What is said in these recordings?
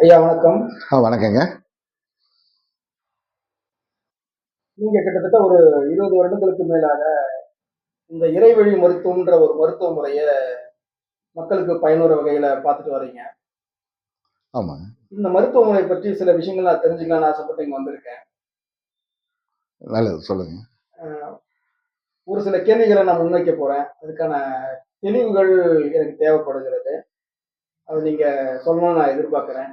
ஐயா வணக்கம். ஆ வணக்கங்க. நீங்க கிட்டத்தட்ட ஒரு இருபது வருடங்களுக்கு மேலாக இந்த இறைவழி மருத்துவம்ன்ற ஒரு மருத்துவ முறைய மக்களுக்கு பயனுற வகையில பார்த்துட்டு வர்றீங்க ஆமாங்க. இந்த மருத்துவ முறை பற்றி சில விஷயங்கள் நான் தெரிஞ்சுக்கலாம்னு ஆசைப்பட்டு இங்க வந்திருக்கேன். நல்லது சொல்லுங்க. ஒரு சில கேள்விகளை நான் முன்வைக்க போறேன். அதுக்கான தெளிவுகள் எனக்கு தேவைப்படுகிறது. அது நீங்க சொல்லணும்னு நான் எதிர்பார்க்கிறேன்.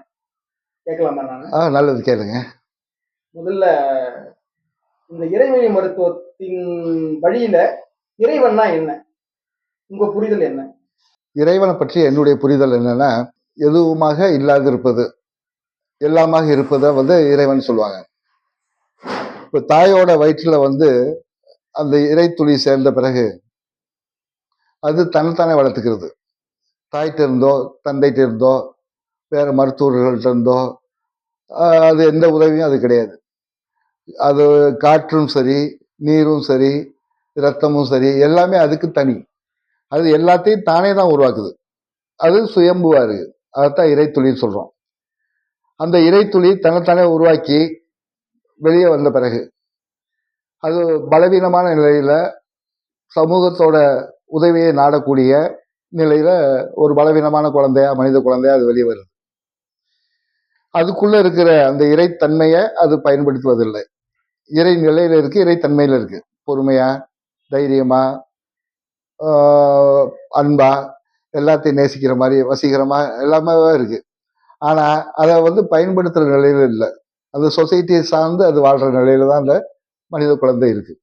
கேட்கலாமா நான்? ஆ நல்லது கேளுங்க. முதல்ல இந்த இறைவழி மருத்துவத்தின் வழியில இறைவன்னா என்ன? உங்க புரிதல் என்ன? இறைவனை பற்றி என்னுடைய புரிதல் என்னன்னா எதுவுமாக இல்லாதிருப்பது. எல்லாமாக இருப்பதை வந்து இறைவன் சொல்லுவாங்க. இப்போ தாயோட வயிற்றுல வந்து அந்த இறைத்துளி சேர்ந்த பிறகு அது தன்னைத்தானே வளர்த்துக்கிறது. தாய்கிட்ட இருந்தோ தந்தைகிட்ட இருந்தோ வேறு மருத்துவர்கள்ட்ட இருந்தோ அது எந்த உதவியும் அது கிடையாது. அது காற்றும் சரி நீரும் சரி ரத்தமும் சரி எல்லாமே அதுக்கு தனி. அது எல்லாத்தையும் தானே தான் உருவாக்குது. அது சுயம்புவா இருக்கு. அதைத்தான் இறைத்துளின்னு சொல்கிறோம் அந்த இறைத்துளி தன்னைத்தானே உருவாக்கி வெளியே வந்த பிறகு அது பலவீனமான நிலையில் சமூகத்தோட உதவியை நாடக்கூடிய நிலையில ஒரு பலவீனமான குழந்தையா மனித குழந்தையா அது வெளியே வருது. அதுக்குள்ள இருக்கிற அந்த இறைத்தன்மையை அது பயன்படுத்துவதில்லை. இறை நிலையில இருக்கு இறைத்தன்மையில இருக்கு. பொறுமையா தைரியமா அன்பா எல்லாத்தையும் நேசிக்கிற மாதிரி வசீகரமா எல்லாமே இருக்கு. ஆனா அதை வந்து பயன்படுத்துற நிலையில இல்லை. அந்த சொசைட்டியை சார்ந்து அது வாழ்ற நிலையில தான் அந்த மனித குழந்தை இருக்கு.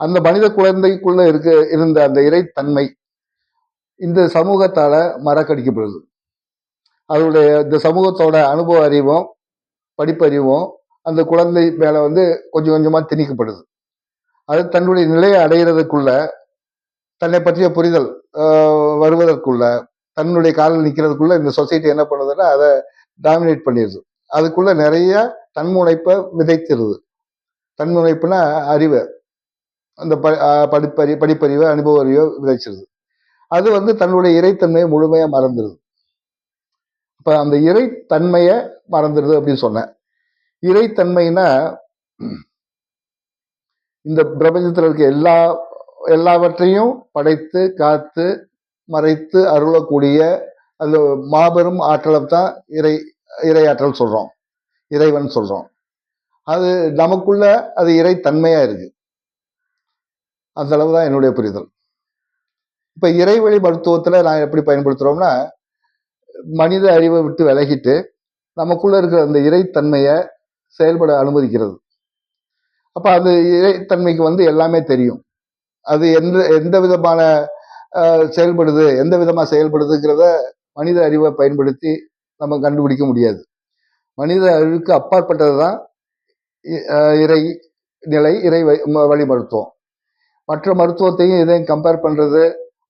அந்த மனித குழந்தைக்குள்ள இருக்க இருந்த அந்த இறைத்தன்மை இந்த சமூகத்தால் மறக்கடிக்கப்படுது. அதனுடைய இந்த சமூகத்தோட அனுபவ அறிவும் படிப்பறிவும் அந்த குழந்தை மேலே வந்து கொஞ்சம் கொஞ்சமாக திணிக்கப்படுது. அது தன்னுடைய நிலையை அடைகிறதுக்குள்ள தன்னை பற்றிய புரிதல் வருவதற்குள்ள தன்னுடைய காலில் நிற்கிறதுக்குள்ள இந்த சொசைட்டி என்ன பண்ணுதுன்னா அதை டாமினேட் பண்ணிடுது அதுக்குள்ள நிறைய தன்முனைப்பை விதைத்திருது. தன்முனைப்புனா அறிவை. அந்த ப படிப்பறி படிப்பறிவை அனுபவ அறிவை விதைச்சிருது. அது வந்து தன்னுடைய இறைத்தன்மையை முழுமையா மறந்துடுது இப்ப அந்த இறைத்தன்மையை மறந்துடுது அப்படின்னு சொன்னேன். இறைத்தன்மைனா இந்த பிரபஞ்சத்தில் இருக்க எல்லா எல்லாவற்றையும் படைத்து காத்து மறைத்து அருளக்கூடிய அந்த மாபெரும் ஆற்றலை தான் இறை இறையாற்றல் சொல்றோம். இறைவன் சொல்றோம். அது நமக்குள்ள அது இறைத்தன்மையாக இருக்கு. அந்த அளவு தான் என்னுடைய புரிதல். இப்ப இறைவழி மருத்துவத்துல நான் எப்படி பயன்படுத்துறோம்னா மனித அறிவை விட்டு விலகிட்டு நமக்குள்ள இருக்கிற அந்த இறைத்தன்மையை செயல்பட அனுமதிக்கிறது. அப்ப அந்த இறைத்தன்மைக்கு வந்து எல்லாமே தெரியும். அது எந்த எந்த விதமான செயல்படுது எந்த விதமா செயல்படுதுங்கிறத மனித அறிவை பயன்படுத்தி நம்ம கண்டுபிடிக்க முடியாது. மனித அறிவுக்கு அப்பாற்பட்டது தான் இறை நிலை இறை வழி ம- வழி மருத்துவம். மற்ற மருத்துவத்தையும் இதையும் கம்பேர் பண்றது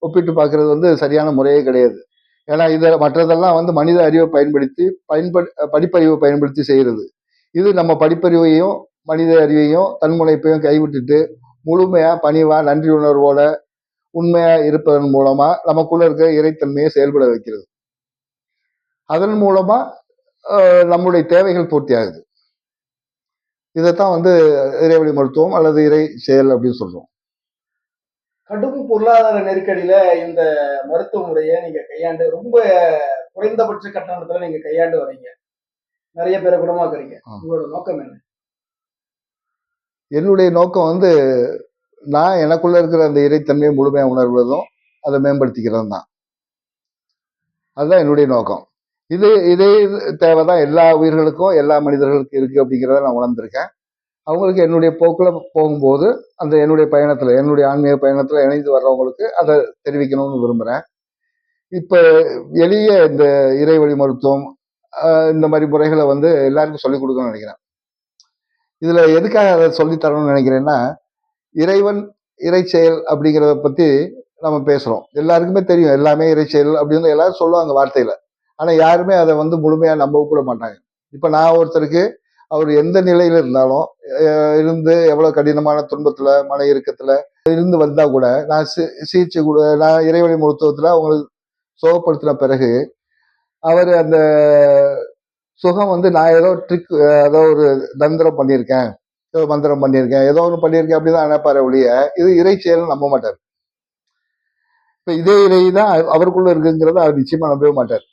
ஒப்பிட்டு பார்க்கறது வந்து சரியான முறையே கிடையாது. ஏன்னா இதில் மற்றதெல்லாம் வந்து மனித அறிவை பயன்படுத்தி பயன்படு படிப்பறிவை பயன்படுத்தி செய்கிறது. இது நம்ம படிப்பறிவையும் மனித அறிவையும் தன்முனைப்பையும் கைவிட்டுட்டு முழுமையாக பணிவாக நன்றி உணர்வோட உண்மையாக இருப்பதன் மூலமாக நமக்குள்ளே இருக்கிற இறைத்தன்மையை செயல்பட வைக்கிறது. அதன் மூலமாக நம்முடைய தேவைகள் பூர்த்தியாகுது. இதைத்தான் வந்து இறைவழி மருத்துவம் அல்லது இறை செயல் அப்படின்னு சொல்கிறோம் கடும் பொருளாதார நெருக்கடியில இந்த மருத்துவ முறையை நீங்க கையாண்டு ரொம்ப குறைந்தபட்ச கட்டணத்துல நீங்க கையாண்டு வரீங்க. நிறைய பேரை குணமாக்குறீங்க. உங்களோட நோக்கம் என்ன? என்னுடைய நோக்கம் வந்து நான் எனக்குள்ள இருக்கிற அந்த இறைத்தன்மையை முழுமையாக உணர்வதும் அதை மேம்படுத்திக்கிறதும் தான். அதுதான் என்னுடைய நோக்கம். இது இதே தேவைதான் எல்லா உயிர்களுக்கும் எல்லா மனிதர்களுக்கும் இருக்கு அப்படிங்கிறத நான் உணர்ந்திருக்கேன். அவங்களுக்கு என்னுடைய போக்கில் போகும்போது அந்த என்னுடைய பயணத்தில் என்னுடைய ஆன்மீக பயணத்தில் இணைந்து வர்றவங்களுக்கு அதை தெரிவிக்கணும்னு விரும்புகிறேன் இப்போ எளிய இந்த இறைவழி மருத்துவம் இந்த மாதிரி முறைகளை வந்து எல்லாருக்கும் சொல்லிக் கொடுக்கணும்னு நினைக்கிறேன். இதில் எதுக்காக அதை சொல்லித்தரணும்னு நினைக்கிறேன்னா இறைவன் இறை செயல் அப்படிங்கிறத பற்றி நம்ம பேசுகிறோம் எல்லாருக்குமே தெரியும் எல்லாமே இறை செயல் அப்படின்னு எல்லாரும் சொல்லுவாங்க வார்த்தையில். ஆனால் யாருமே அதை வந்து முழுமையாக நம்ப கூட மாட்டாங்க. இப்போ நான் ஒருத்தருக்கு அவர் எந்த நிலையில இருந்தாலும் இருந்து எவ்வளவு கடினமான துன்பத்துல மன இறுக்கத்துல இருந்து வந்தா கூட நான் சி- சிகிச்சை கூட நான் இறைவழி மருத்துவத்துல அவங்களுக்கு சுகப்படுத்தின பிறகு அவர் அந்த சுகம் வந்து நான் ஏதோ ட்ரிக் ஏதோ ஒரு தந்திரம் பண்ணியிருக்கேன் ஏதோ மந்திரம் பண்ணியிருக்கேன் ஏதோ ஒன்று பண்ணியிருக்கேன் அப்படிதான் நினைப்பாரு ஒழிய இது இறை செயல் நம்ப மாட்டார். இப்ப இதே இறை தான் அவருக்குள்ள இருக்குங்கிறத அவர் நிச்சயமா நம்பவே மாட்டார்.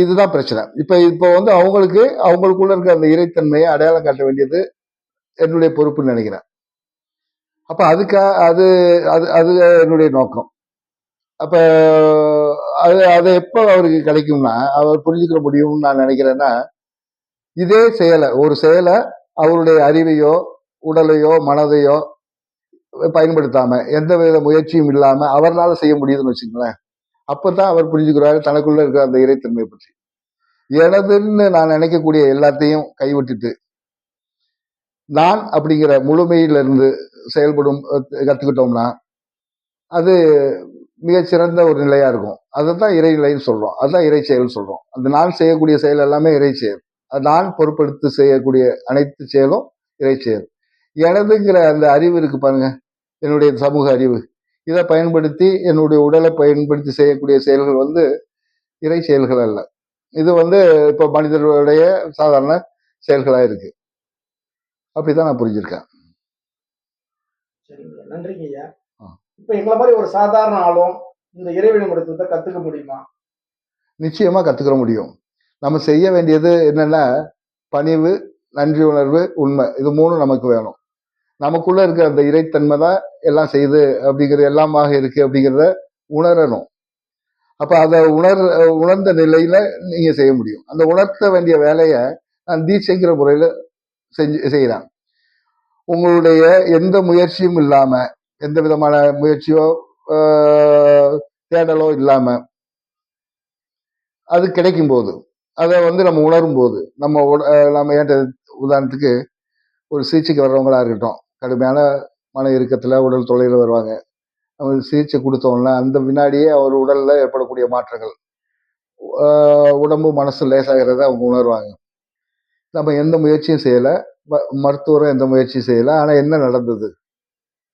இதுதான் பிரச்சனை. இப்போ இப்போ வந்து அவங்களுக்கு அவங்களுக்குள்ள இருக்க அந்த இறைத்தன்மையை அடையாளம் காட்ட வேண்டியது என்னுடைய பொறுப்புன்னு நினைக்கிறேன். அப்போ அதுக்காக அது அது அது என்னுடைய நோக்கம். அப்போ அது அது எப்போ அவருக்கு கிடைக்கும்னா அவர் புரிஞ்சுக்கிற முடியும்னு நான் நினைக்கிறேன்னா இதே செயலை ஒரு செயலை அவருடைய அறிவையோ உடலையோ மனதையோ பயன்படுத்தாமல் எந்த வித முயற்சியும் இல்லாமல் அவரால் செய்ய முடியுதுன்னு வச்சுங்களேன் அப்பதான் அவர் புரிஞ்சுக்கிறாரு தனக்குள்ள இருக்கிற அந்த இறைத்தன்மையை பற்றி. எனதுன்னு நான் நினைக்கக்கூடிய எல்லாத்தையும் கைவிட்டுட்டு நான் அப்படிங்கிற முழுமையிலிருந்து செயல்படும் கத்துக்கிட்டோம்னா அது மிகச்சிறந்த ஒரு நிலையா இருக்கும். அதுதான் இறைநிலைன்னு சொல்றோம். அதுதான் இறை செயல் சொல்றோம். அந்த நான் செய்யக்கூடிய செயல் எல்லாமே இறை செயல். அது நான் பொறுப்படுத்தி செய்யக்கூடிய அனைத்து செயலும் இறை செயல். எனதுங்கிற அந்த அறிவு இருக்கு பாருங்க. என்னுடைய சமூக அறிவு. இதை பயன்படுத்தி என்னுடைய உடலை பயன்படுத்தி செய்யக்கூடிய செயல்கள் வந்து இறை செயல்கள் அல்ல. இது வந்து இப்போ மனிதர்களுடைய சாதாரண செயல்களா இருக்கு. அப்படிதான் நான் புரிஞ்சிருக்கேன். நன்றிங்க ஐயா. இப்ப எங்களை மாதிரி ஒரு சாதாரண ஆளும் இந்த இறைவழி மருத்துவத்தை கத்துக்க முடியுமா? நிச்சயமா கத்துக்கிற முடியும். நம்ம செய்ய வேண்டியது என்னன்னா பணிவு நன்றி உணர்வு உண்மை. இது மூணும் நமக்கு வேணும். நமக்குள்ள இருக்க அந்த இறைத்தன்மை தான் எல்லாம் செய்யுது அப்படிங்கிற எல்லாமாக இருக்கு அப்படிங்கிறத உணரணும். அப்ப அதை உணர் உணர்ந்த நிலையில நீங்க செய்ய முடியும். அந்த உணர்த்த வேண்டிய வேலையை நான் தீட்சைங்கிற முறையில செஞ்சு செய்யறேன். உங்களுடைய எந்த முயற்சியும் இல்லாம எந்த விதமான முயற்சியோ தேடலோ இல்லாம அது கிடைக்கும் போது அதை வந்து நம்ம உணரும் போது நம்ம உட- நம்ம ஏன்ட்ட உதாரணத்துக்கு ஒரு சிகிச்சைக்கு வர்றவங்களா இருக்கட்டும் கடுமையான மன இறுக்கத்தில் உடல் தொலைவில் வருவாங்க. அவங்க சிகிச்சை கொடுத்தோம்னா அந்த வினாடியே அவர் உடலில் ஏற்படக்கூடிய மாற்றங்கள். உடம்பு மனசு லேசாகிறத அவங்க உணர்வாங்க. நம்ம எந்த முயற்சியும் செய்யலை. மருத்துவரும் எந்த முயற்சியும் செய்யலை. ஆனால் என்ன நடந்தது?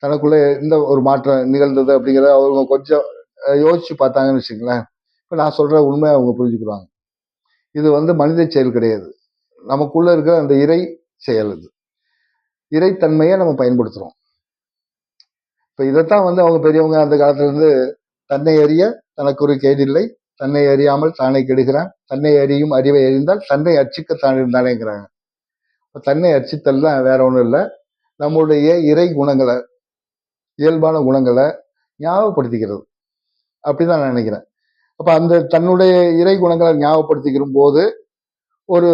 தனக்குள்ளே எந்த ஒரு மாற்றம் நிகழ்ந்தது அப்படிங்கிறத அவங்க கொஞ்சம் யோசித்து யோசிச்சு பார்த்தாங்கன்னு வச்சுங்களேன் இப்போ நான் சொல்கிற உண்மையை அவங்க புரிஞ்சுக்கிறாங்க இது வந்து மனித செயல் கிடையாது. நமக்குள்ளே இருக்கிற அந்த இறை செயல் இது இறைத்தன்மையை நம்ம பயன்படுத்துறோம். இப்போ இதைத்தான் வந்து அவங்க பெரியவங்க அந்த காலத்துல இருந்து தன்னை அறிய தனக்கு ஒரு கேடில்லை தன்னை அறியாமல் தானே கெடுகிறான் தன்னை அறியும் அறிவை அறிந்தால் தன்னை அர்ச்சிக்க தான் இருந்தானேங்கிறாங்க. இப்போ தன்னை அர்ச்சித்தல் தான் வேற ஒன்றும் இல்லை. நம்முடைய இறை குணங்களை இயல்பான குணங்களை ஞாபகப்படுத்திக்கிறது. அப்படிதான் நான் நினைக்கிறேன். அப்போ அந்த தன்னுடைய இறை குணங்களை ஞாபகப்படுத்திக்கிற போது ஒரு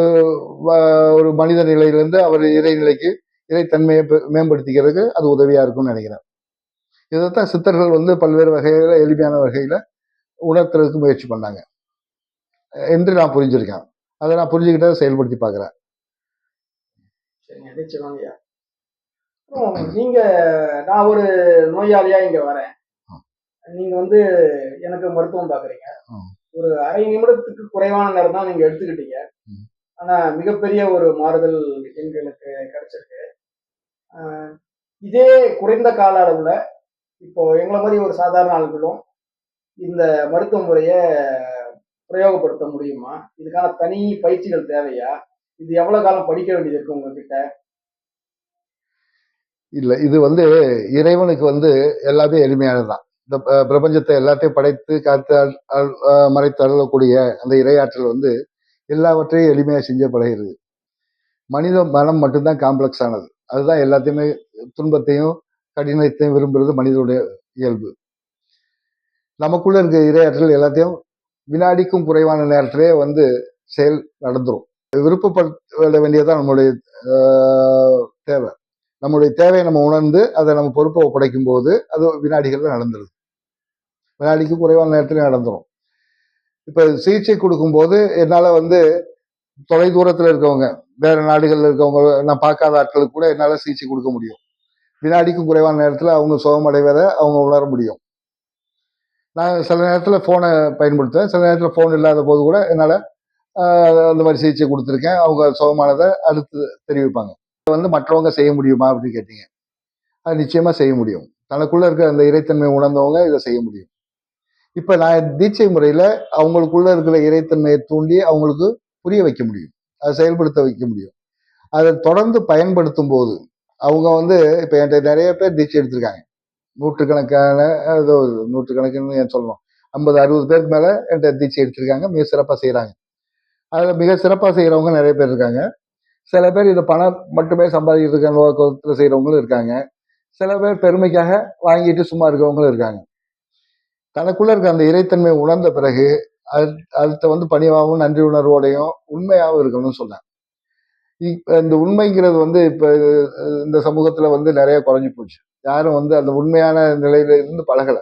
வ- ஒரு மனித நிலையிலிருந்து அவர் இறைநிலைக்கு இறைத்தன்மையை மேம்படுத்திக்கிறதுக்கு அது உதவியா இருக்கும்னு நினைக்கிறேன். இதைத்தான் சித்தர்கள் வந்து பல்வேறு வகையில எளிமையான வகையில உணர்த்துறதுக்கு முயற்சி பண்ணாங்க. என்று நான் புரிஞ்சிருக்கேன். அதை நான் புரிஞ்சுக்கிட்டதை செயல்படுத்தி பார்க்கிறேன். நீங்க நான் ஒரு நோயாளியா இங்க வரேன். நீங்க வந்து எனக்கு மருத்துவம் பாக்குறீங்க. ஒரு அரை நிமிடத்துக்கு குறைவான நேரம் தான் நீங்க எடுத்துக்கிட்டீங்க. ஆனா மிகப்பெரிய ஒரு மாறுதல் எங்களுக்கு கிடைச்சிருக்கு. இதே குறைந்த கால அளவில் இப்போ எங்களை மாதிரி ஒரு சாதாரண ஆளுகளும் இந்த மருத்துவ முறையை பிரயோகப்படுத்த முடியுமா? இதுக்கான தனி பயிற்சிகள் தேவையா? இது எவ்வளவு காலம் படிக்க வேண்டியது இருக்கு உங்ககிட்ட? இல்ல இது வந்து இறைவனுக்கு வந்து எல்லாமே எளிமையானதுதான். இந்த பிரபஞ்சத்தை எல்லாத்தையும் படைத்து காத்து மறைத்து அருளக்கூடிய அந்த இறையாற்றல் வந்து எல்லாவற்றையும் எளிமையாக செஞ்ச பழகிறது மனித மனம் மட்டும்தான் காம்ப்ளெக்ஸ் ஆனது. அதுதான் எல்லாத்தையுமே துன்பத்தையும் கடினத்தையும் விரும்புறது மனிதனுடைய இயல்பு. நமக்குள்ள இருக்கிற இரையாற்றல் எல்லாத்தையும் வினாடிக்கும் குறைவான நேரத்திலே வந்து செயல் நடந்துடும் விருப்பப்பட வேண்டியதுதான் நம்மளுடைய தேவை. நம்மளுடைய தேவையை நம்ம உணர்ந்து அதை நம்ம பொறுப்பை ஒப்படைக்கும் போது அது வினாடிகளில் நடந்துருது. வினாடிக்கு குறைவான நேரத்திலே நடந்துரும். இப்போ சிகிச்சை கொடுக்கும்போது என்னால் வந்து தொலைதூரத்தில் இருக்கவங்க வேற நாடுகளில் இருக்கவங்க நான் பார்க்காத ஆட்களுக்கு கூட என்னால் சிகிச்சை கொடுக்க முடியும். வினாடிக்கும் குறைவான நேரத்தில் அவங்க சுகமடைவதை அவங்க உணர முடியும். நான் சில நேரத்தில் ஃபோனை பயன்படுத்துவேன். சில நேரத்தில் ஃபோன் இல்லாத போது கூட என்னால் அந்த மாதிரி சிகிச்சை கொடுத்துருக்கேன். அவங்க சுகமானதை அடுத்து தெரிவிப்பாங்க. இதை வந்து மற்றவங்க செய்ய முடியுமா அப்படின்னு கேட்டீங்க. அது நிச்சயமாக செய்ய முடியும். தனக்குள்ளே இருக்கிற அந்த இறைத்தன்மை உணர்ந்தவங்க இதை செய்ய முடியும். இப்போ நான் தீட்சை முறையில் அவங்களுக்குள்ளே இருக்கிற இறைத்தன்மையை தூண்டி அவங்களுக்கு புரிய வைக்க முடியும். அதை செயல்படுத்த வைக்க முடியும். அதை தொடர்ந்து பயன்படுத்தும் போது அவங்க வந்து இப்போ என்கிட்ட நிறைய பேர் தீட்சை எடுத்திருக்காங்க. நூற்றுக்கணக்கான ஏதோ நூற்றுக்கணக்குன்னு ஏன் சொல்லணும் ஐம்பது அறுபது பேருக்கு மேலே என்கிட்ட தீட்சை எடுத்திருக்காங்க. மிக சிறப்பாக செய்கிறாங்க அதில் மிக சிறப்பாக செய்கிறவங்க நிறைய பேர் இருக்காங்க. சில பேர் இதை பணம் மட்டுமே சம்பாதிக்கிறதுக்கான நோக்கத்தில் செய்கிறவங்களும் இருக்காங்க. சில பேர் பெருமைக்காக வாங்கிட்டு சும்மா இருக்கவங்களும் இருக்காங்க. தனக்குள்ளே இருக்க அந்த இறைத்தன்மை உணர்ந்த பிறகு அது அடுத்த வந்து பணிவாகவும் நன்றி உணர்வோடையும் உண்மையாகவும் இருக்கணும்னு சொன்னேன் இப்ப இந்த உண்மைங்கிறது வந்து இப்ப இந்த சமூகத்துல வந்து நிறைய குறைஞ்சி போச்சு. யாரும் வந்து அந்த உண்மையான நிலையில இருந்து பழகல.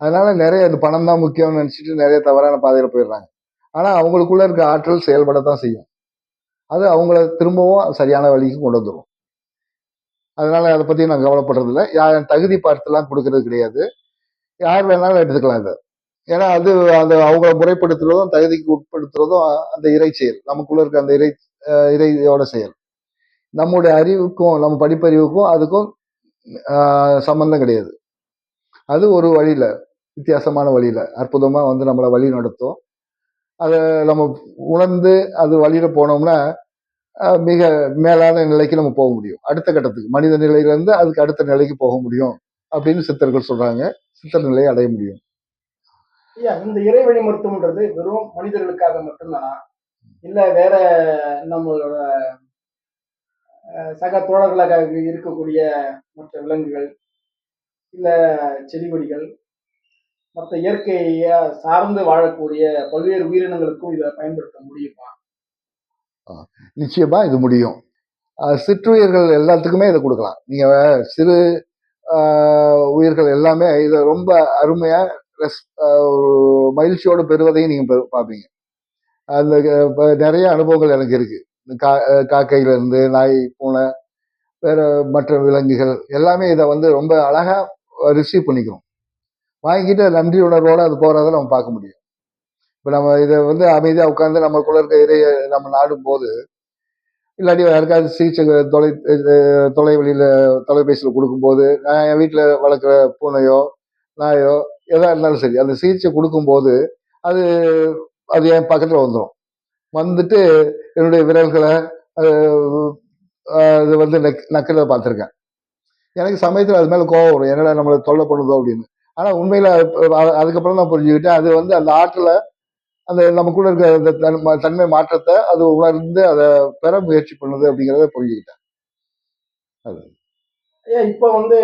அதனால நிறைய அது பணம் தான் முக்கியம்னு நினைச்சிட்டு நிறைய தவறான பாதையில போயிடுறாங்க. ஆனா அவங்களுக்குள்ள இருக்க ஆற்றல் செயல்படத்தான் செய்யும். அது அவங்கள திரும்பவும் சரியான வழிக்கு கொண்டு வந்துடும் அதனால அதை பத்தி நான் கவலைப்படுறது இல்லை யார் தகுதி பார்த்துலாம் கொடுக்கறது கிடையாது. யார் வேணாலும் எடுத்துக்கலாம் இதை. ஏன்னா அது அந்த அவங்கள முறைப்படுத்துறதும் தகுதிக்கு உட்படுத்துறதும் அந்த இறை செயல். நமக்குள்ள இருக்க அந்த இறை இறையோட செயல். நம்முடைய அறிவுக்கும் நம்ம படிப்பறிவுக்கும் அதுக்கும் சம்பந்தம் கிடையாது. அது ஒரு வழியில வித்தியாசமான வழியில அற்புதமா வந்து நம்மளை வழி நடத்தும். அதை நம்ம உணர்ந்து அது வழியில போனோம்னா மிக மேலான நிலைக்கு நம்ம போக முடியும். அடுத்த கட்டத்துக்கு மனித நிலையிலேருந்து அதுக்கு அடுத்த நிலைக்கு போக முடியும் அப்படின்னு சித்தர்கள் சொல்றாங்க. சித்தர் நிலையை அடைய முடியும். ஐயா இந்த இறைவழி மருத்துவம்ன்றது வெறும் மனிதர்களுக்காக மட்டும்தானா? இல்ல வேற நம்மளோட சக தோழர்களாக இருக்கக்கூடிய மற்ற விலங்குகள் இல்ல செடி கொடிகள் மற்ற இயற்கையை சார்ந்து வாழக்கூடிய பல்வேறு உயிரினங்களுக்கும் இதை பயன்படுத்த முடியுமா? நிச்சயமா இது முடியும். சிற்றுயிர்கள் எல்லாத்துக்குமே இதை கொடுக்கலாம். நீங்க சிறு உயிர்கள் எல்லாமே இதை ரொம்ப அருமையா ரெஸ்- மகிழ்ச்சியோடு பெறுவதையும் நீங்கள் பார்ப்பீங்க. அந்த நிறைய அனுபவங்கள் எனக்கு இருக்குது இந்த கா காக்கையிலேருந்து நாய் பூனை வேறு மற்ற விலங்குகள் எல்லாமே இதை வந்து ரொம்ப அழகாக ரிசீவ் பண்ணிக்கிறோம். வாங்கிட்டு நன்றி உணர்வோடு அது போகிறத நம்ம பார்க்க முடியும். இப்போ நம்ம இதை வந்து அமைதியாக உட்காந்து நம்ம இருக்க இறைய நம்ம நாடும் போது இல்லாட்டி யாருக்காவது சிகிச்சை தொலை அஹ் தொலைபேசியில் கொடுக்கும்போது நான் என் வீட்டில் வளர்க்குற பூனையோ நாயோ எதாக இருந்தாலும் சரி அந்த சிகிச்சை கொடுக்கும்போது அது அது என் பக்கத்தில் வந்துடும் வந்துட்டு என்னுடைய விரல்களை அது வந்து நக் நக்கில் பார்த்துருக்கேன். எனக்கு சமயத்தில் அது மேலே கோவம் வரும். என்னடா நம்மளை தொல்லை பண்ணுதோ அப்படின்னு. ஆனால் உண்மையில் அதுக்கப்புறம் தான் புரிஞ்சுக்கிட்டேன். அது வந்து அந்த ஆற்றில் அந்த நம்ம கூட இருக்கிற அந்த தன்மை மாற்றத்தை அது உணர்ந்து அதை பெற முயற்சி பண்ணுது அப்படிங்கிறத புரிஞ்சுக்கிட்டேன். அது. ஏன் இப்போ வந்து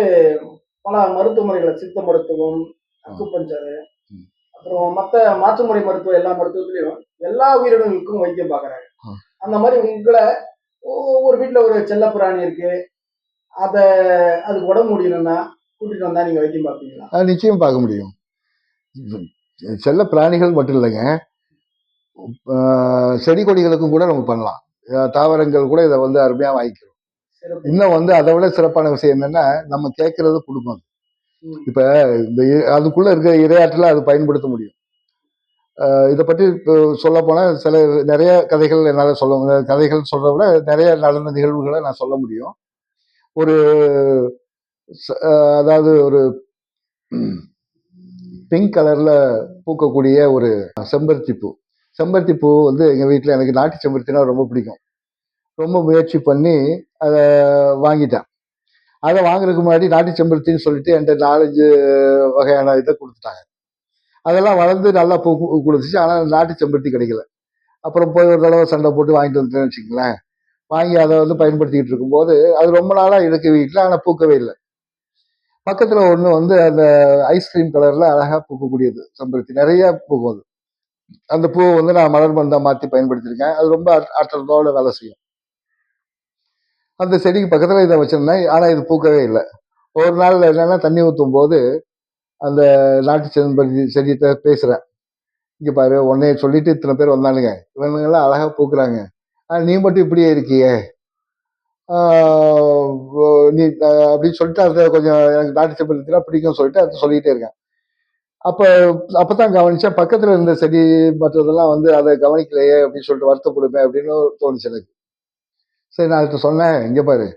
பல மருத்துவ சித்த மருத்துவம் அக்குப்பஞ்சர். அப்புறம் மத்த மாற்றுமுறை மருத்துவம் எல்லா மருத்துவத்திலையும் எல்லா உயிரினங்களுக்கும் வைத்தியம் பார்க்கறாங்க. அந்த மாதிரி உங்களை ஒ- ஒரு வீட்டுல ஒரு செல்ல பிராணி இருக்கு. அத அதுக்கு உடம்பு முடியணும்னா கூட்டிட்டு வந்தா நீங்க வைத்தியம் பார்ப்பீங்களா? நிச்சயம் பார்க்க முடியும். செல்ல பிராணிகள் மட்டும் இல்லைங்க. செடி கொடிகளுக்கும் கூட நம்ம பண்ணலாம். தாவரங்கள் கூட இதை வந்து அருமையா வாங்கிக்கிறோம். இன்னும் வந்து அதை விட சிறப்பான விஷயம் என்னன்னா நம்ம கேட்கறது கொடுக்கும். இப்ப இந்த இ- அதுக்குள்ள இருக்கிற இரையாற்றலை அது பயன்படுத்த முடியும். இதை பற்றி சொல்ல போனால் சில நிறைய கதைகள் என்னால் சொல்ல கதைகள் சொல்கிறத விட நிறைய நடந்த நிகழ்வுகளை நான் சொல்ல முடியும். ஒரு ச- அதாவது ஒரு பிங்க் கலரில் பூக்கக்கூடிய ஒரு செம்பருத்தி பூ. செம்பருத்தி பூ வந்து எங்கள் வீட்டில் எனக்கு நாட்டு செம்பருத்தினா ரொம்ப பிடிக்கும். ரொம்ப முயற்சி பண்ணி அதை வாங்கிட்டேன். அதை வாங்குறதுக்கு முன்னாடி நாட்டு செம்பருத்தின்னு சொல்லிட்டு என்கிட்ட நாலஞ்சு வகையான இதை கொடுத்துட்டாங்க. அதெல்லாம் வளர்ந்து நல்லா பூ கொடுத்துச்சு ஆனால் நாட்டு செம்பருத்தி கிடைக்கல. அப்புறம் போய் ஒரு தடவை சண்டை போட்டு வாங்கிட்டு வந்துட்டேன்னு வச்சுங்களேன் வாங்கி அதை வந்து பயன்படுத்திக்கிட்டு இருக்கும்போது அது ரொம்ப நாளாக இருக்கு வீட்டில் ஆனால் பூக்கவே இல்லை. பக்கத்தில் ஒன்று வந்து அந்த ஐஸ்கிரீம் கலரில் அழகாக பூக்கக்கூடியது செம்பருத்தி. நிறையா பூக்கும் அது. அந்த பூவை வந்து நான் மலர் மருந்தா மாற்றி பயன்படுத்தியிருக்கேன். அது ரொம்ப ஆற்ற- வேலை செய்யும். அந்த செடிக்கு பக்கத்தில் இதை வச்சிருந்தேன். ஆனால் இது பூக்கவே இல்லை. ஒரு நாள் என்னென்னா தண்ணி ஊற்றும் போது அந்த நாட்டு செம்பருத்தி செடிகிட்ட பேசுகிறேன் இங்கே பாரு உன்னைய சொல்லிட்டு இத்தனை பேர் வந்தானுங்க. இவனுங்கெல்லாம் அழகாக பூக்குறாங்க. ஆனால் நீ மட்டும் இப்படியே இருக்கியே. நீ அப்படின்னு சொல்லிட்டு அதை கொஞ்சம் எனக்கு நாட்டு செம்பருத்திலாம் பிடிக்கும்னு சொல்லிட்டு அதை சொல்லிக்கிட்டே இருக்கேன். அப்போ அப்போ தான் கவனிச்சேன் பக்கத்தில் இருந்த செடி மற்றதெல்லாம் வந்து அதை கவனிக்கலையே அப்படின்னு சொல்லிட்டு வருத்தப்படுமே அப்படின்னு தோணுச்சு எனக்கு. சரி நான் அதுக்கு சொன்னேன். இங்கே பாரு.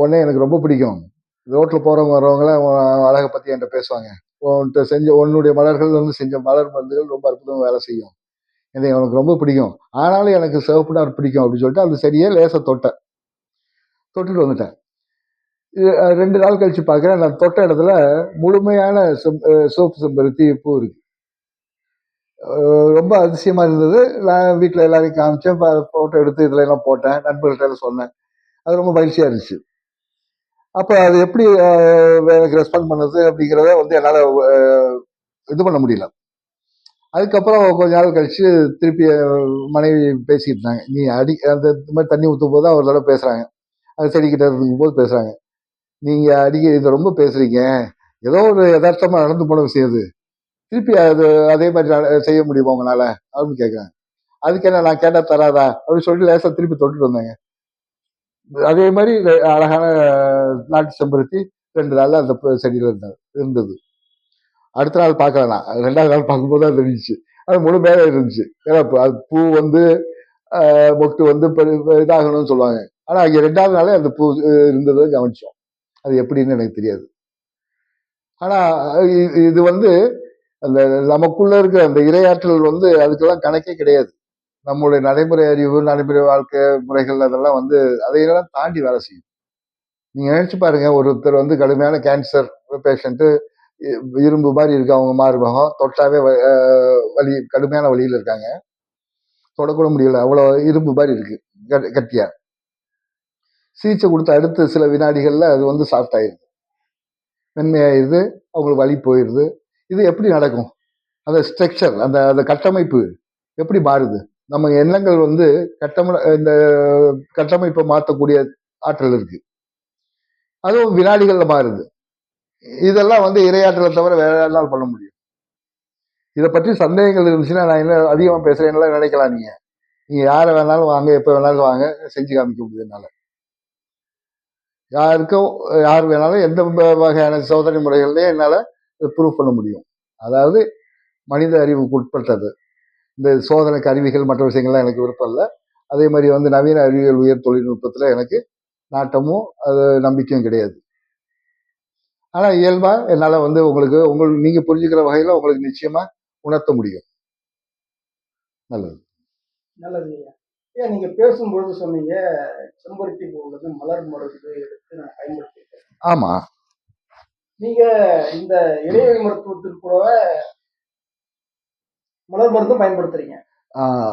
உடனே எனக்கு ரொம்ப பிடிக்கும். ரோட்டில் போகிறவங்க வரவங்களாம் அழகை பற்றி என்கிட்ட பேசுவாங்க. உன்கிட்ட செஞ்ச உன்னுடைய மலர்கள் வந்து செஞ்ச மலர் மருந்துகள் ரொம்ப அற்புதமாக வேலை செய்யும். என்னை எனக்கு ரொம்ப பிடிக்கும். ஆனாலும் எனக்கு சிவப்பு நார் பிடிக்கும் அப்படின்னு சொல்லிட்டு அந்த செடியை லேசாக தொட்டேன் தொட்டுட்டு வந்துட்டேன். இது ரெண்டு நாள் கழித்து பார்க்குறேன். நான் தொட்ட இடத்துல முழுமையான செம் சிவப்பு செம்பருத்தி பூ இருக்குது ரொம்ப அதிசயமா இருந்தது. நான் வீட்டில் எல்லாரையும் காமிச்சேன். ஃபோட்டோ எடுத்து இதுல எல்லாம் போட்டேன். நண்பர்கள்ட்ட எல்லாம் சொன்னேன். அது ரொம்ப மகிழ்ச்சியா இருந்துச்சு. அப்போ அது எப்படி எனக்கு ரெஸ்பாண்ட் பண்ணுது அப்படிங்கிறத வந்து என்னால் இது பண்ண முடியல. அதுக்கப்புறம் கொஞ்ச நாள் கழிச்சு திருப்பி மனைவி பேசிக்கிட்டு இருந்தாங்க. நீ அடி அந்த இந்த மாதிரி தண்ணி ஊற்றும் போது ஒரு தடவை பேசுகிறாங்க அது செடிக்கிட்ட இருக்கும் போது பேசுகிறாங்க நீங்கள் அடிக்க இதை ரொம்ப பேசுகிறீங்க ஏதோ ஒரு யதார்த்தமாக நடந்து போன விஷயம் இது. திருப்பி அது அதே மாதிரி செய்ய முடியுமா உங்களால? அப்படின்னு கேட்குறாங்க அதுக்கு என்ன நான் கேட்டால் தராதா? அப்படின்னு சொல்லிட்டு லேசாக திருப்பி தொட்டுட்டு வந்தேங்க. அதே மாதிரி அழகான நாட்டு செம்பருத்தி ரெண்டு நாளில் அந்த செடியில் செடியில இருந்தது இருந்தது. அடுத்த நாள் பார்க்கல நான் ரெண்டாவது நாள் பார்க்கும்போது தான் இருந்துச்சு. அது முழு மேலே இருந்துச்சு. ஏன்னா அது பூ வந்து மொட்டு வந்து இதாகணும்னு சொல்லுவாங்க. ஆனால் அங்கே ரெண்டாவது நாளே அந்த பூ இருந்ததை கவனிச்சோம். அது எப்படின்னு எனக்கு தெரியாது. ஆனால் இது வந்து அந்த நமக்குள்ள இருக்கிற அந்த இரையாற்றல் வந்து அதுக்கெல்லாம் கணக்கே கிடையாது. நம்மளுடைய நடைமுறை அறிவு நடைமுறை வாழ்க்கை முறைகள் அதெல்லாம் வந்து அதையெல்லாம் தாண்டி வேலை செய்யும். நீங்க நினைச்சு பாருங்க ஒருத்தர் வந்து கடுமையான கேன்சர் பேஷண்ட்டு இரும்பு மாதிரி இருக்கு அவங்க மார்பகம் தொட்டாவே வ- வலி கடுமையான வழியில் இருக்காங்க. தொடக்கூட முடியல அவ்வளோ இரும்பு மாதிரி இருக்கு கட்- கட்டியா. சிகிச்சை கொடுத்த அடுத்த சில வினாடிகளில் அது வந்து சாஃப்ட் ஆயிருது. மென்மையாயிருது அவங்களுக்கு வலி போயிடுது இது எப்படி நடக்கும்? அந்த ஸ்ட்ரக்சர் அந்த அந்த கட்டமைப்பு எப்படி மாறுது? நம்ம எண்ணங்கள் வந்து கட்டம இந்த கட்டமைப்பை மாற்றக்கூடிய ஆற்றல் இருக்கு. அதுவும் வினாடிகளில் மாறுது. இதெல்லாம் வந்து இரையாற்றலை தவிர வேற யாராலும் பண்ண முடியும்? இதை பற்றி சந்தேகங்கள் இருந்துச்சுன்னா நான் என்ன அதிகமாக பேசுறேன்லாம் நினைக்கலாம் நீங்க. நீங்க யாரை வேணாலும் வாங்க எப்போ வேணாலும் வாங்க செஞ்சு காமிக்க முடியும் என்னால். யாருக்கும் யார் வேணாலும் எந்த வகையான சோதனை முறைகள்லையும் என்னால் ப்ரூவ் பண்ண முடியும். அதாவது மனித அறிவுக்கு உட்பட்டது. இந்த சோதனை கருவிகள் மற்ற விஷயங்கள்லாம் எனக்கு விருப்பம் இல்லை. அதே மாதிரி வந்து நவீன அறிவியல் உயர் தொழில்நுட்பத்துல எனக்கு நாட்டமும் அது நம்பிக்கையும் கிடையாது. ஆனா இயல்பா என்னால வந்து உங்களுக்கு உங்களுக்கு நீங்க புரிஞ்சுக்கிற வகையில உங்களுக்கு நிச்சயமா உணர்த்த முடியும். நல்லது. நல்லது ஐயா. ஐயா நீங்க பேசும்பொழுது சொன்னீங்க செம்பருத்தி பூ மலர் மருந்து எடுத்து நான் பயன்படுத்தியிருக்கேன். ஆமா. நீங்க இந்த இடைவெளி மருத்துவத்திற்கு கூட மலர் மருந்து பயன்படுத்துறீங்க.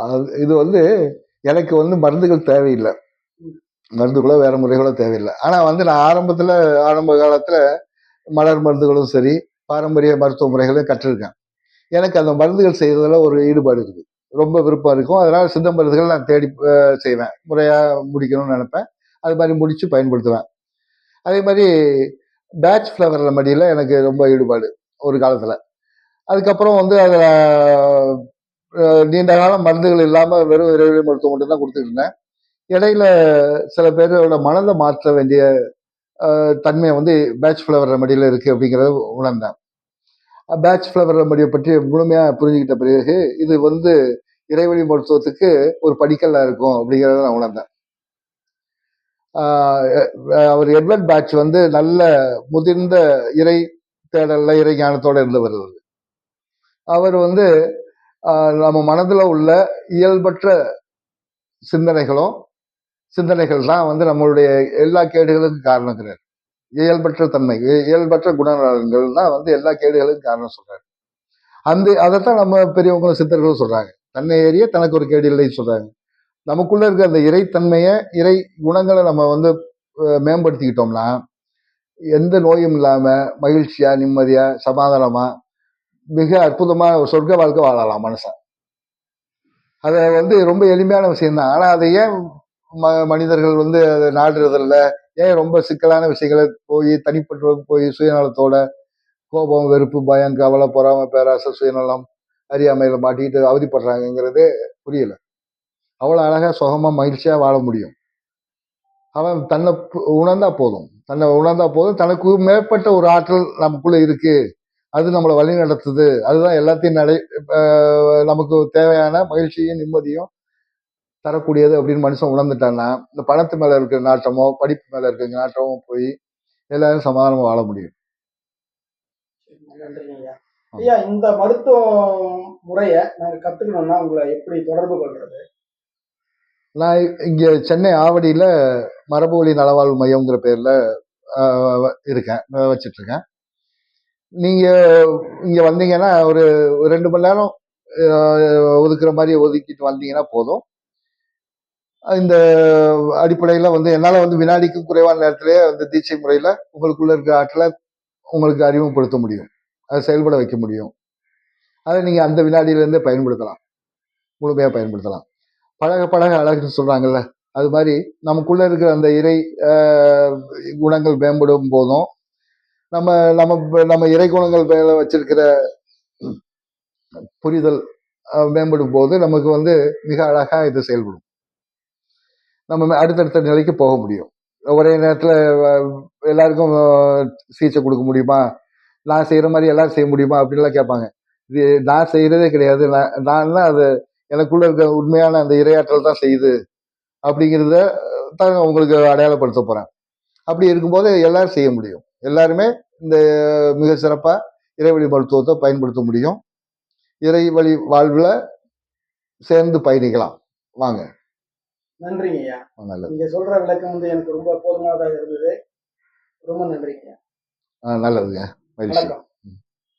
அது- இது வந்து எனக்கு வந்து மருந்துகள் தேவையில்லை. மருந்துகளோ வேற முறைகளோ தேவையில்லை. ஆனா வந்து நான் ஆரம்பத்துல ஆரம்ப காலத்துல மலர் மருந்துகளும் சரி பாரம்பரிய மருத்துவ முறைகளும் கற்றிருக்கேன். எனக்கு அந்த மருந்துகள் செய்யறதுல ஒரு ஈடுபாடு இருக்கு. ரொம்ப விருப்பம் இருக்கும். அதனால சித்த மருந்துகள் நான் தேடி செய்வேன். முறையா முடிக்கணும்னு நினைப்பேன். அது மாதிரி முடிச்சு பயன்படுத்துவேன். அதே மாதிரி பேட்ச் ஃப்ளவர் ரெமடியில் எனக்கு ரொம்ப ஈடுபாடு ஒரு காலத்தில். அதுக்கப்புறம் வந்து அதில் நீண்ட காலம் மருந்துகள் இல்லாமல் வெறும் இறைவழி மருத்துவம் மட்டும் தான் கொடுத்துட்டு இருந்தேன். இடையில சில பேரோட மனதை மாற்ற வேண்டிய தன்மை வந்து பேட்ச் ஃப்ளவர் ரெமடியில் இருக்குது அப்படிங்கிறத உணர்ந்தேன். பேட்ச் ஃப்ளவர் ரெமடியை பற்றி முழுமையாக புரிஞ்சுக்கிட்ட பிறகு இது வந்து இறைவழி மருத்துவத்துக்கு ஒரு படிக்கல்லாக இருக்கும் அப்படிங்கிறத நான் உணர்ந்தேன். அவர் எட்வர்ட் பேட்ச் வந்து நல்ல முதிர்ந்த இறை தேடல்ல இறை ஞானத்தோடு இருந்து வருவது அவர் வந்து நம்ம மனதில் உள்ள இயல்பற்ற சிந்தனைகளும் சிந்தனைகள் தான் வந்து நம்மளுடைய எல்லா கேடுகளுக்கும் காரணங்கிறார். இயல்பற்ற தன்மை இயல்பற்ற குணநலன்கள் தான் வந்து எல்லா கேடுகளுக்கும் காரணம் சொல்றாரு. அந்த அதைத்தான் நம்ம பெரியவங்களும் சித்தர்களும் சொல்றாங்க. தன்னை ஏறிய தனக்கு ஒரு கேடு இல்லைன்னு சொல்றாங்க. நமக்குள்ள இருக்க அந்த இறைத்தன்மையை இறை குணங்களை நம்ம வந்து மேம்படுத்திக்கிட்டோம்னா எந்த நோயும் இல்லாம மகிழ்ச்சியா நிம்மதியா சமாதானமா மிக அற்புதமாக ஒரு சொர்க்க வாழ்க்கை வாழலாம் மனுஷன். அதை வந்து ரொம்ப எளிமையான விஷயம்தான். ஆனால் அதை ஏன் ம- மனிதர்கள் வந்து அதை நாடுறதில்ல? ஏன் ரொம்ப சிக்கலான விஷயங்களை போய் தனிப்பட்டு போய் சுயநலத்தோட கோபம் வெறுப்பு பயம் கவலை பொறாமை பேராசை சுயநலம் அறியாமையில மாட்டிக்கிட்டு அவதிப்படுறாங்கங்கிறது புரியல. அவ்வளோ அழகா சுகமா மகிழ்ச்சியா வாழ முடியும். அவன் தன்னை உணர்ந்தா போதும். தன்னை உணர்ந்தா போதும். தனக்கு மேற்பட்ட ஒரு ஆற்றல் நமக்குள்ள இருக்கு. அது நம்மளை வழி நடத்துது. அதுதான் எல்லாத்தையும் நடை நமக்கு தேவையான மகிழ்ச்சியும் நிம்மதியும் தரக்கூடியது அப்படின்னு மனுஷன் உணர்ந்துட்டான்னா இந்த பணத்து மேல இருக்கிற நாட்டமோ படிப்பு மேல இருக்கிற நாட்டமோ போய் எல்லாரும் சமாதானமாக வாழ முடியும். ஐயா இந்த மருத்துவ முறையை நாங்க கத்துக்கணும்னா உங்களை எப்படி தொடர்பு கொள்றது? நான் இங்கே சென்னை ஆவடியில் மரபு வழி நலவாழ்வு மையம்ங்கிற பேரில் இருக்கேன். வச்சிட்ருக்கேன். நீங்கள் இங்கே வந்தீங்கன்னா ஒரு ரெண்டு மணி நேரம் ஒதுக்குற மாதிரி ஒதுக்கிட்டு வந்தீங்கன்னா போதும். இந்த அடிப்படையில் வந்து என்னால் வந்து வினாடிக்கும் குறைவான நேரத்திலே அந்த தீட்சை முறையில் உங்களுக்குள்ளே இருக்க ஆற்றலை உங்களுக்கு அறிமுகப்படுத்த முடியும். அதை செயல்பட வைக்க முடியும். அதை நீங்கள் அந்த வினாடியிலேருந்தே பயன்படுத்தலாம். முழுமையாக பயன்படுத்தலாம். பழக பழக அழகுன்னு சொல்றாங்கல்ல. அது மாதிரி நமக்குள்ள இருக்கிற அந்த இறை குணங்கள் மேம்படும் போதும் நம்ம நம்ம நம்ம இறை குணங்கள் மேல வச்சிருக்கிற புரிதல் மேம்படும் போது நமக்கு வந்து மிக அழகா இது செயல்படும். நம்ம அடுத்தடுத்த நிலைக்கு போக முடியும். ஒரே நேரத்துல எல்லாருக்கும் சிகிச்சை கொடுக்க முடியுமா? நான் செய்யற மாதிரி எல்லாரும் செய்ய முடியுமா? அப்படின்லாம் கேட்பாங்க. இது நான் செய்யறதே கிடையாது. நான் நான் தான் அது எனக்குள்ள இருக்க உண்மையான அந்த இரையாற்றல் தான் செய்யுது அப்படிங்கிறத தான் உங்களுக்கு அடையாளப்படுத்த போறேன் அப்படி இருக்கும்போது எல்லாரும் செய்ய முடியும். எல்லாருமே இந்த மிக சிறப்பா இறைவழி மருத்துவத்தை பயன்படுத்த முடியும். இறை வழி வாழ்வுல சேர்ந்து பயணிக்கலாம். வாங்க. நன்றிங்க ஐயா. நல்லது. நீங்க சொல்ற விளக்கம் வந்து எனக்கு ரொம்ப போதுமானதாக இருந்தது. ரொம்ப நன்றிங்க நல்லதுங்க. மகிழ்ச்சி.